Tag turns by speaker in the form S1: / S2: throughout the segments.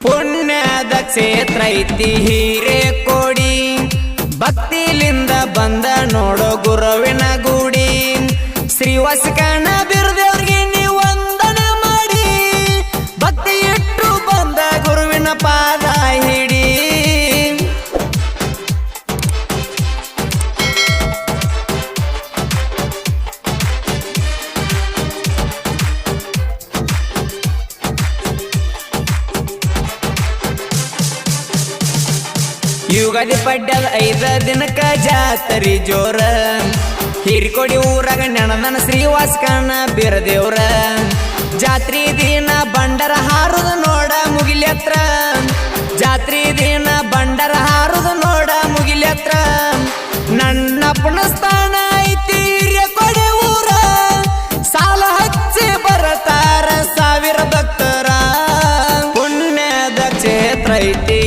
S1: ಪುಣ್ಯದ ಕ್ಷೇತ್ರ ಐತಿ ಹೀರೇ ಕೊಡಿ. ಭಕ್ತಿಲಿಂದ ಬಂದ ನೋಡೋ ಗುರುವಿನ ಗುಡಿ. ಶ್ರೀವಸ್ಕಣ ಬಿರುದೇವ್ರಿಗೆ ಯುಗಾದಿ ಪಡ್ಡದ ಐದ ದಿನಕ್ಕ ಜಾತರಿ ಜೋರ. ಹಿರಿಕೊಡಿ ಊರಾಗ ನೆನದನ ಶ್ರೀವಾಸ್ಕಣ್ಣ ಬೀರದೇವ್ರ. ಜಾತ್ರಿ ದಿನ ಬಂಡರ ಹಾರುದು ನೋಡ ಮುಗಿಲೆತ್ರ. ಜಾತ್ರಿ ದಿನ ಬಂಡರ ಹಾರುದು ನೋಡ ಮುಗಿಲೆತ್ರ. ನನ್ನ ಪುಣಸ್ಥಾನ ಐತಿ ಕೊಡೆ ಊರ. ಸಾಲ ಹಚ್ಚಿ ಬರತಾರ ಸಾವಿರ ಭಕ್ತರ. ಪುಣ್ಯದ ಕ್ಷೇತ್ರ ಐತಿ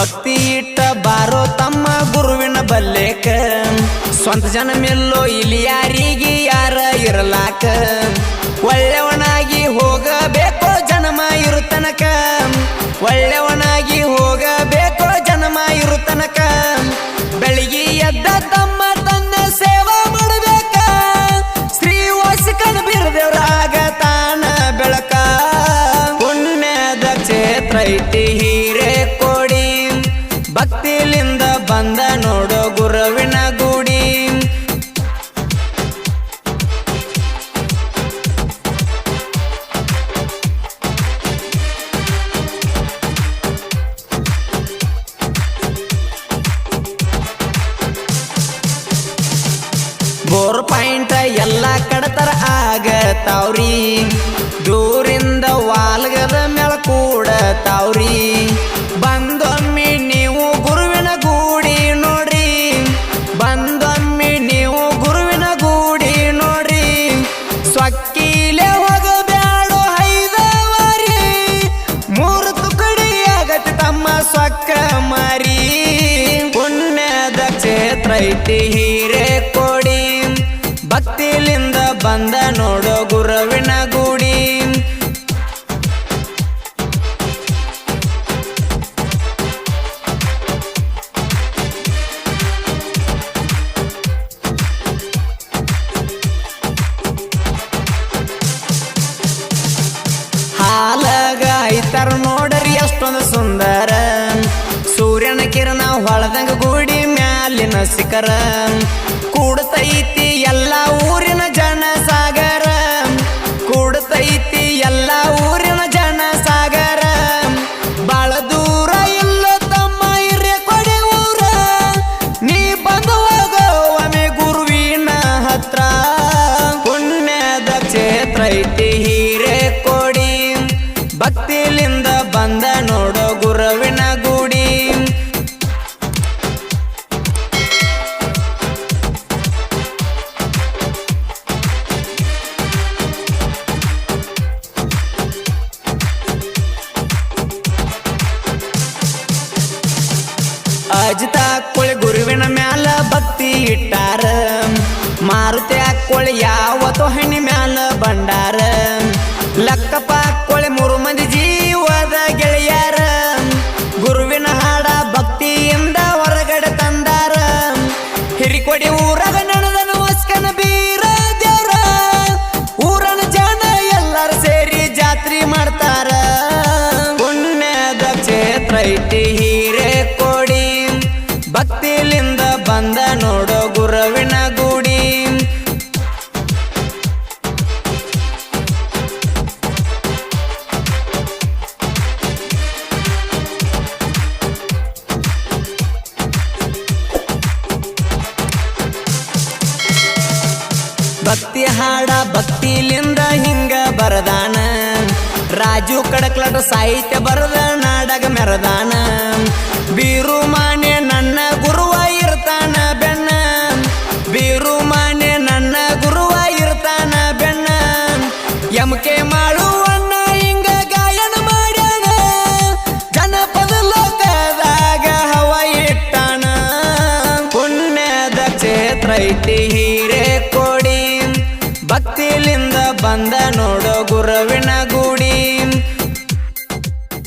S1: ಭಕ್ತಿ ಇಟ್ಟ ಬಾರೋ ತಮ್ಮ ಗುರುವಿನ ಬಲ್ಲೇಕ. ಸ್ವಂತ ಜನ ಮೆಲ್ಲೋ ಇಲ್ಲಿ ಯಾರಿಗೆ ಯಾರ ಇರಲಾಕ. ಒಳ್ಳೆಯವನಾಗಿ ಹೋಗಬೇಕೋ ಜನ್ಮ ಇರುತ್ತನಕ ಒಳ್ಳೆಯವನಾಗಿ ಹೋಗಬೇಕೋ ಜನ್ಮ ಇರುತ್ತನಕ ಬೆಳಿಗ್ಗೆ ಎದ್ದ ತಮ್ಮ ತನ್ನ ಸೇವಾ ಮಾಡಬೇಕ. ಶ್ರೀ ವಸಿಕನ ಬಿರದೇವ್ರಾಗ ತಾನ ಬೆಳಕ. ಪುಣ್ಯದ ಕ್ಷೇತ್ರ ಐತಿ ಹೀರೆ ಗುರುವಿನ ಗುಡಿ. ಬೋರ್ ಪಾಯಿಂಟ್ ಎಲ್ಲ ಕಡತರ ಆಗತಾವ್ರಿ. ದೂರಿಂದ ವಾಲ್ಗದ ಮೇಳ ಕೂಡ ತಾವ್ರಿ ತಮ್ಮ ಸೊಕ್ಕ ಮಾರಿ. ಕ್ಷೇತ್ರ ಐತಿ ಹೀರೆ ಕೊಡಿ. ಭಕ್ತಿಲಿಂದ ಬಂದ ನೋಡೋ ಗುರುವಿನ ಗುಡಿ ಐತಾರ ನೋಡರಿ ಅಷ್ಟೊಂದು ಸುಂದರ. ಸೂರ್ಯನ ಕಿರಣ ಹೊಳದಂಗ ಗೂಡಿ ಮ್ಯಾಲಿನ ಶಿಖರ. ಕೂಡತೈತಿ ಎಲ್ಲ ಅಜಿತ ಹಾಕೊಳ್ಳಿ ಗುರುವಿನ ಮ್ಯಾಲ ಭಕ್ತಿ ಇಟ್ಟಾರ. ಮಾರುತಿ ಹಾಕೊಳ್ಳಿ ಯಾವತ್ತೋ ಹೆಣ್ಣಿ ಮ್ಯಾಲ ಬಂಡಾರ ಲಕ್ಕಪ್ಪ ಕೋಳಿ ಮೂರು ಮಂದಿ ಜೀವದ ಗೆಳೆಯಾರ. ಗುರುವಿನ ಹಾಡ ಭಕ್ತಿಯಿಂದ ಹೊರಗಡೆ ತಂದಾರ. ಹಿರಿಕೊಡಿ ಊರಾಗ ನಡೆದನು ವಸ್ಕನ ಬೀರ ದೇವ್ರ. ಊರನ ಜನ ಎಲ್ಲರೂ ಸೇರಿ ಜಾತ್ರೆ ಮಾಡ್ತಾರ. ಪುಣ್ಯದ ಕ್ಷೇತ್ರ ಐತಿ ಭಕ್ತಿಲಿಂದ ಬಂದ ನೋಡೋ ಗುರುವಿನ ಗುಡಿ. ಭಕ್ತಿ ಹಾಡ ಭಕ್ತಿಲಿಂದ ಹಿಂಗ ಬರದಾನ. ರಾಜು ಕಡಕ್ಲಟ ಸಾಹಿತ್ಯ ಬರದ ನಾಡಗ ಮೆರದಾನ. ಬೀರು ಮಾನೆ ಐತಿ ಹೀರೆ ಕೊಡಿ. ಭಕ್ತಿಲಿಂದ ಬಂದ ನೋಡೋ ಗುರುವಿನ